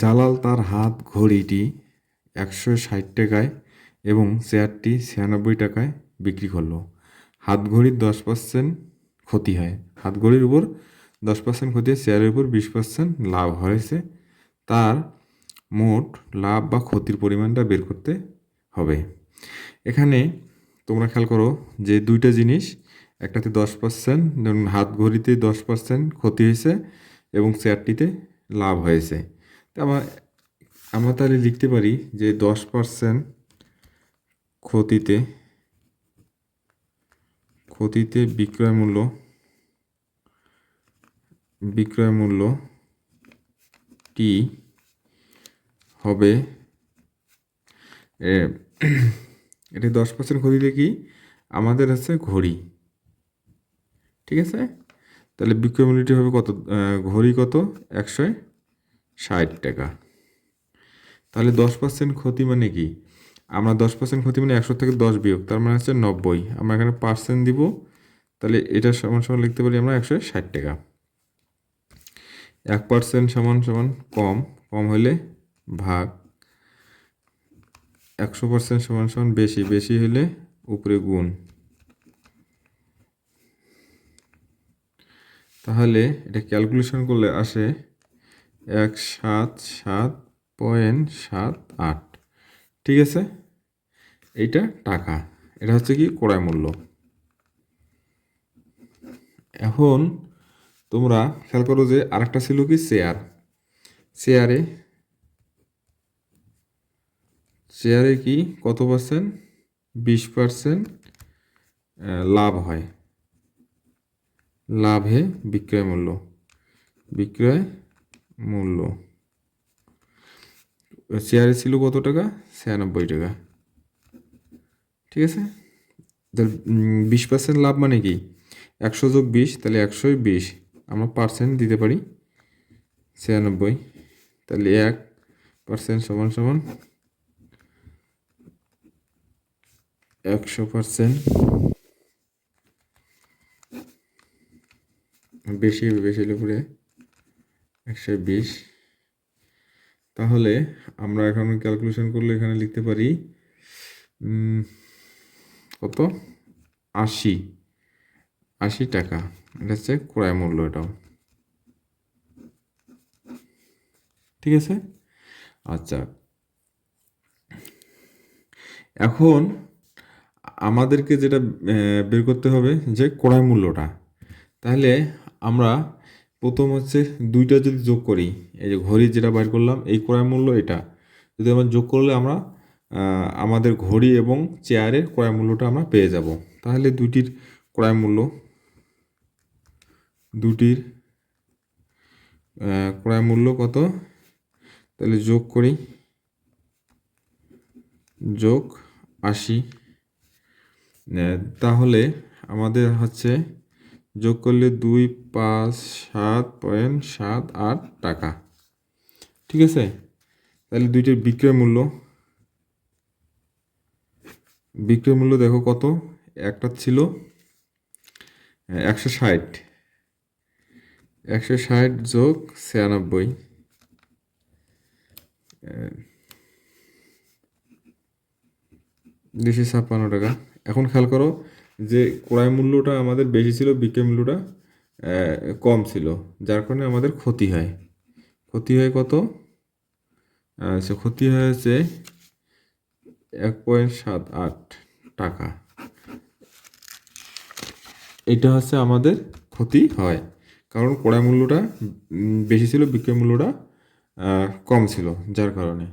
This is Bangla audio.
জালাল তার হাত ঘড়িটি একশো ষাট টাকায় এবং চেয়ারটি ছিয়ানব্বই টাকায় বিক্রি করল। হাত ঘড়ির দশ পার্সেন্ট ক্ষতি হয়। হাত ঘড়ির উপর দশ পার্সেন্ট ক্ষতি হয় চেয়ারের উপর বিশ পার্সেন্ট লাভ হয়েছে। তার মোট লাভ বা ক্ষতির পরিমাণটা বের করতে হবে। এখানে তোমরা খেয়াল করো যে দুইটা জিনিস, একটাতে দশ পার্সেন্ট যেমন হাত ঘড়িতে দশ পার্সেন্ট ক্ষতি হয়েছে এবং চেয়ারটিতে লাভ হয়েছে। আমার আমরা তাহলে লিখতে পারি যে দশ পার্সেন্ট ক্ষতিতে ক্ষতিতে বিক্রয় মূল্য বিক্রয় মূল্য টি হবে? এটি দশ পার্সেন্ট ক্ষতিতে কি? আমাদের আছে ঘড়ি। ঠিক আছে? তাহলে বিক্রয় মূল্যটি হবে কত? ঘড়ি কত? একশো ষাট টাকা। তাহলে দশ পার্সেন্ট ক্ষতি মানে কি? আমরা দশ পার্সেন্ট ক্ষতি মানে একশো থেকে দশ বিয়োগ, তার মানে হচ্ছে নব্বই। আমরা এখানে পার্সেন্ট দিব, তাহলে এটা সমান সমান লিখতে পারি আমরা একশো ষাট টাকা। এক পার্সেন্ট সমান সমান কম কম হলে ভাগ। একশো পার্সেন্ট সমান সমান বেশি বেশি হলে উপরে গুণ। তাহলে এটা ক্যালকুলেশন করলে আসে এক সাত সাত পয়েন্ট সাত আট। ঠিক আছে? এইটা টাকা। এটা হচ্ছে কি? ক্রয় মূল্য। এখন তোমরা খেয়াল করো যে আরেকটা ছিল কি? শেয়ার। শেয়ারে শেয়ারে কি? কত পার্সেন্ট? বিশ পার্সেন্ট লাভ হয়। লাভে বিক্রয় মূল্য। বিক্রয় মূল্য। শেয়ারে ছিল কত টাকা? ছিয়ানব্বই টাকা। ঠিক আছে? তাহলে বিশ পার্সেন্ট লাভ মানে কি? একশো যোগ বিশ, তাহলে একশোই বিশ। আমরা পার্সেন্ট দিতে পারি। ছিয়ানব্বই। তাহলে এক পার্সেন্ট সমান সমান একশো পার্সেন্ট বেশি বেশি হলে পরে একশো বিশ। তাহলে আমরা এখন ক্যালকুলেশন করলে এখানে লিখতে পারি কত? আশি। আশি টাকা। এটা হচ্ছে ক্রয় মূল্য এটাও। ঠিক আছে? আচ্ছা। এখন আমাদেরকে যেটা বের করতে হবে যে ক্রয় মূল্যটা। তাহলে আমরা প্রথম হচ্ছে দুইটা যদি যোগ করি, এই যে ঘড়ি যেটা বাইর করলাম, এই ক্রয় মূল্য এটা। যদি আমরা যোগ করলে আমরা আমাদের ঘড়ি এবং চেয়ারের ক্রয় মূল্যটা আমরা পেয়ে যাব। তাহলে দুইটির ক্রয় মূল্য দুটির ক্রয় মূল্য কত? তাহলে যোগ করি, যোগ আশি। তাহলে আমাদের হচ্ছে যোগ করলে দুই, পাঁচ, সাত পয়েন্ট সাত আট টাকা। ঠিক আছে? তাহলে দুইটির বিক্রয় মূল্য। বিক্রয় মূল্য দেখো কত? একটা ছিল একশো ষাট। একশো ষাট যোগ ছিয়ানব্বই। দুশো ছাপ্পান্ন টাকা। এখন খেয়াল করো যে ক্রয় মূল্যটা আমাদের বেশি ছিল, বিক্রয় মূল্যটা কম ছিল, যার কারণে আমাদের ক্ষতি হয়। ক্ষতি হয় কত? আচ্ছা ক্ষতি হয়েছে এক পয়েন্ট সাত আট টাকা। এটা হচ্ছে আমাদের ক্ষতি হয়, কারণ ক্রয় মূল্যটা বেশি ছিল, বিক্রয় মূল্যটা কম ছিল, যার কারণে।